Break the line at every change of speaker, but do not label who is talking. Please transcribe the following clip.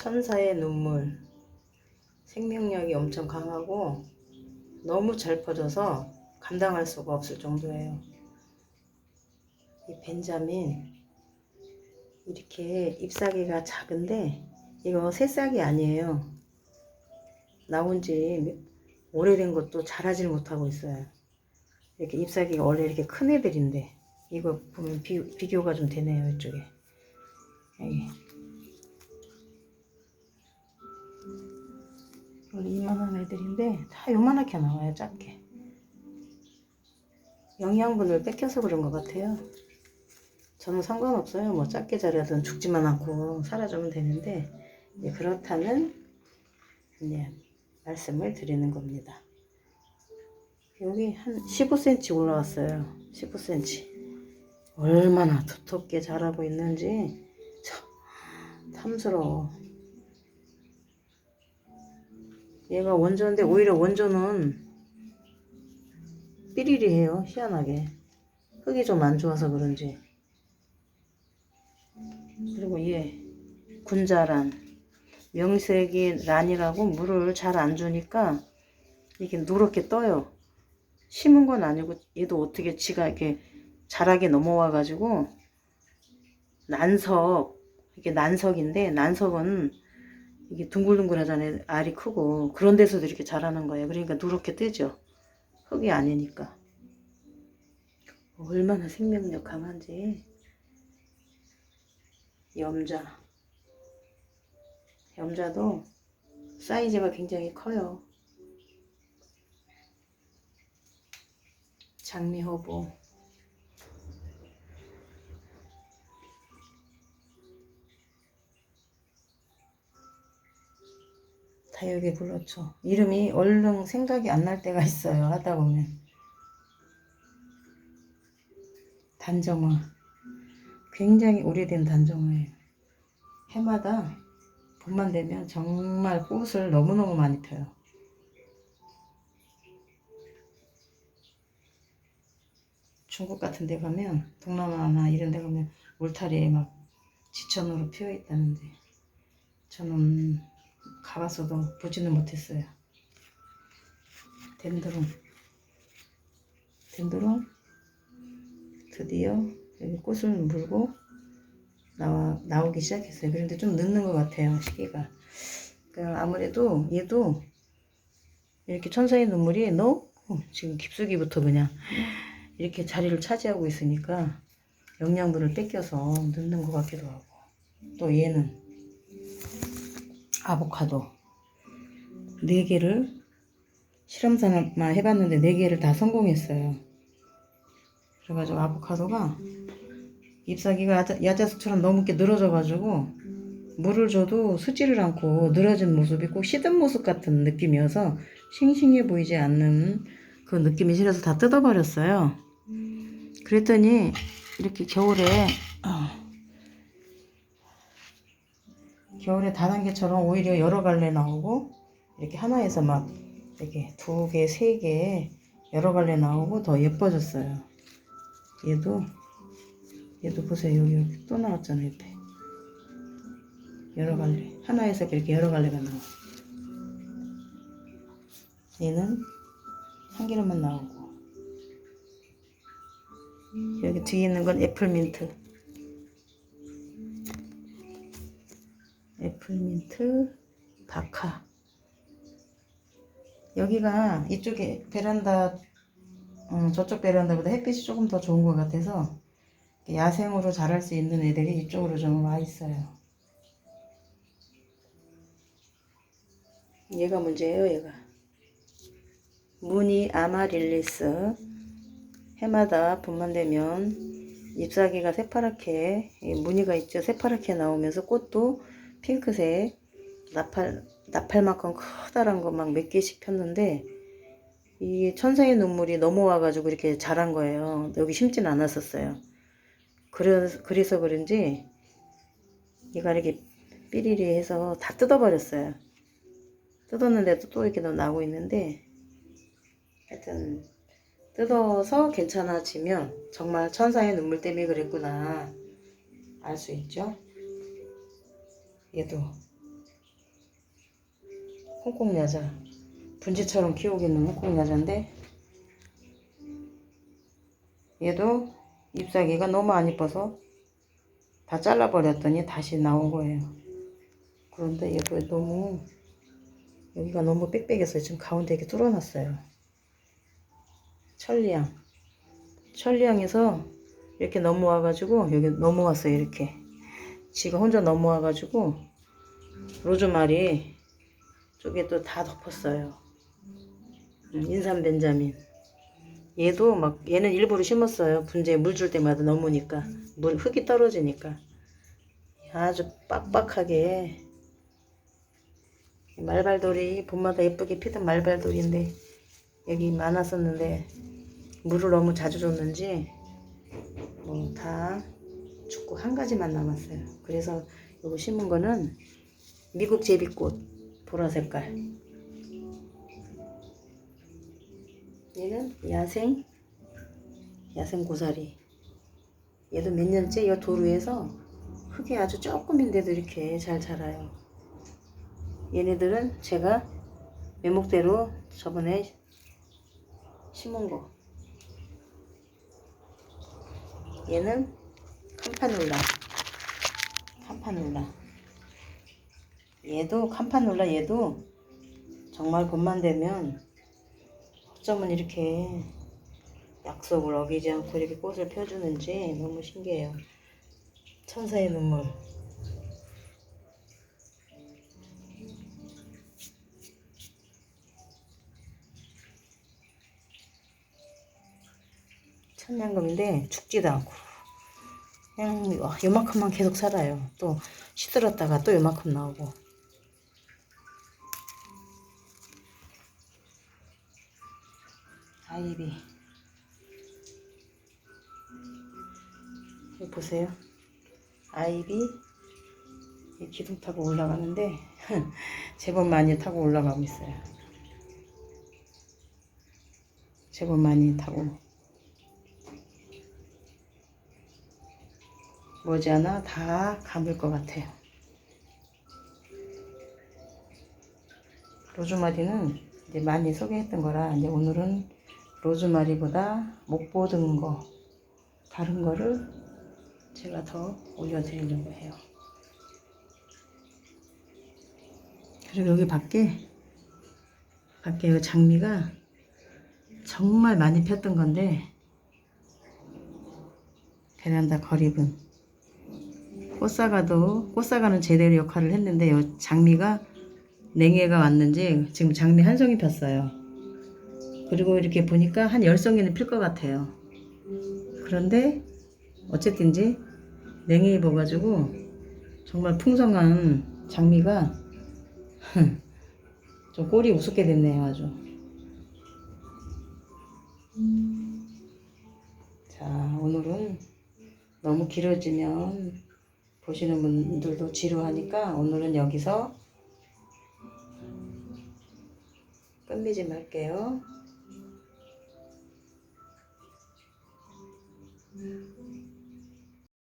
천사의 눈물. 생명력이 엄청 강하고 너무 잘 퍼져서 감당할 수가 없을 정도예요. 이 벤자민 이렇게 잎사귀가 작은데 이거 새싹이 아니에요. 나온 지 오래된 것도 자라질 못하고 있어요. 이렇게 잎사귀가 원래 이렇게 큰 애들인데 이거 보면 비, 비교가 좀 되네요 이쪽에 여기 원래 이만한 애들인데 다 요만하게 나와요 작게. 영양분을 뺏겨서 그런 것 같아요. 저는 상관없어요. 뭐 작게 자라든 죽지만 않고 살아주면 되는데 이제 그렇다는 이제 말씀을 드리는 겁니다. 여기 한 15cm 올라왔어요. 15cm 얼마나 두텁게 자라고 있는지 참 탐스러워 얘가 원조인데 오히려 원조는 삐리리해요 희한하게. 흙이 좀 안 좋아서 그런지. 그리고 얘 군자란. 명색이 란이라고 물을 잘 안 주니까 이게 누렇게 떠요. 심은 건 아니고 얘도 어떻게 지가 이렇게 자라게 넘어와 가지고 난석 이게 난석인데 난석은 이게 둥글둥글하잖아요. 알이 크고. 그런 데서도 이렇게 자라는 거예요. 그러니까 누렇게 뜨죠. 흙이 아니니까. 얼마나 생명력 강한지. 염자. 염자도 사이즈가 굉장히 커요. 장미호보 다 여기 불렀죠. 이름이 얼른 생각이 안 날 때가 있어요. 하다 보면. 단정화. 굉장히 오래된 단정화예요. 해마다 봄만 되면 정말 꽃을 너무너무 많이 펴요. 중국 같은 데 가면 동남아나 이런 데 가면 울타리에 막 지천으로 피어 있다는데 저는 가봤어도 보지는 못했어요. 덴드론. 덴드론. 드디어 여기 꽃을 물고 나와, 나오기 시작했어요. 그런데 좀 늦는 것 같아요. 시기가. 그 아무래도 얘도 이렇게 천사의 눈물이 너무 지금 깊숙이부터 그냥 이렇게 자리를 차지하고 있으니까 영양분을 뺏겨서 늦는 것 같기도 하고 또 얘는 아보카도 4개를 실험삼아 해봤는데 4개를 다 성공했어요. 그래가지고 아보카도가 잎사귀가 야자, 야자수처럼 너무 이렇게 늘어져가지고 물을 줘도 쓰지를 않고 늘어진 모습이 꼭 시든 모습 같은 느낌이어서 싱싱해 보이지 않는 그 느낌이 싫어서 다 뜯어버렸어요. 그랬더니 이렇게 겨울에 어, 겨울에 다단계처럼 오히려 여러 갈래 나오고 이렇게 하나에서 막 이렇게 두 개, 세 개 여러 갈래 나오고 더 예뻐졌어요. 얘도 얘도 보세요. 여기, 여기 또 나왔잖아요 옆에. 여러 갈래. 하나에서 이렇게 여러 갈래가 나와. 얘는 한 개로만 나오고. 여기 뒤에 있는 건 애플민트 애플민트 바카 여기가 이쪽에 베란다 어, 저쪽 베란다보다 햇빛이 조금 더 좋은 것 같아서 야생으로 자랄 수 있는 애들이 이쪽으로 좀 와 있어요. 얘가 문제예요 얘가. 무늬 아마릴리스. 해마다 봄만 되면 잎사귀가 새파랗게 이 무늬가 있죠. 새파랗게 나오면서 꽃도 핑크색 나팔 나팔만큼 커다란 거 막 몇 개씩 폈는데 이 천사의 눈물이 넘어와가지고 이렇게 자란 거예요. 여기 심진 않았었어요. 그래서 그래서 그런지 얘가 이렇게 삐리리 해서 다 뜯어버렸어요. 뜯었는데도 또 이렇게 나오고 있는데 하여튼 뜯어서 괜찮아지면 정말 천사의 눈물 때문에 그랬구나 알 수 있죠. 얘도 홍콩 야자. 분지처럼 키우기는 홍콩 야자인데 얘도 잎사귀가 너무 안 이뻐서 다 잘라버렸더니 다시 나온 거예요. 그런데 얘도 너무 여기가 너무 빽빽해서 지금 가운데 이렇게 뚫어놨어요. 천리향. 천리향에서 이렇게 넘어와가지고 여기 넘어왔어요. 이렇게. 지가 혼자 넘어와가지고 로즈마리 쪽에 또 다 덮었어요. 음, 인삼 벤자민. 얘도 막 얘는 일부러 심었어요. 분재에 물줄 때마다 넘으니까 물 흙이 떨어지니까 아주 빡빡하게 말발돌이 봄마다 예쁘게 피던 말발돌인데 여기 많았었는데 물을 너무 자주 줬는지 뭐다 죽고 한 가지만 남았어요. 그래서 이거 심은 거는 미국 제비꽃 보라 색깔. 얘는 야생 야생 고사리. 얘도 몇 년째 이 도루에서 흙이 아주 조금인데도 이렇게 잘 자라요. 얘네들은 제가 메목대로 저번에 심은 거. 얘는 캄파놀라. 캄파놀라. 얘도 캄파놀라 얘도 정말 봄만 되면 어쩌면 이렇게 약속을 어기지 않고 이렇게 꽃을 펴주는지 너무 신기해요. 천사의 눈물. 천냥금인데 죽지도 않고 그냥 와, 요만큼만 계속 살아요. 또 시들었다가 또 요만큼 나오고. 아이비. 여기 보세요. 아이비. 이 기둥 타고 올라가는데 제법 많이 타고 올라가고 있어요. 제법 많이 타고 머지않아 다 감을 것 같아요. 로즈마리는 이제 많이 소개했던 거라 이제 오늘은 로즈마리보다 못 보던 거 다른 거를 제가 더 올려드리려고 해요. 그리고 여기 밖에 밖에 이 장미가 정말 많이 폈던 건데 베란다 거리분 꽃사과도 꽃사과는 제대로 역할을 했는데 요 장미가 냉해가 왔는지 지금 장미 한 송이 폈어요. 그리고 이렇게 보니까 한 열 송이는 필 것 같아요. 그런데 어쨌든지 냉해 입어가지고 정말 풍성한 장미가 좀 꼴이 우습게 됐네요 아주. 자 오늘은 너무 길어지면 보시는 분들도 지루하니까 오늘은 여기서 끝맺이 말게요.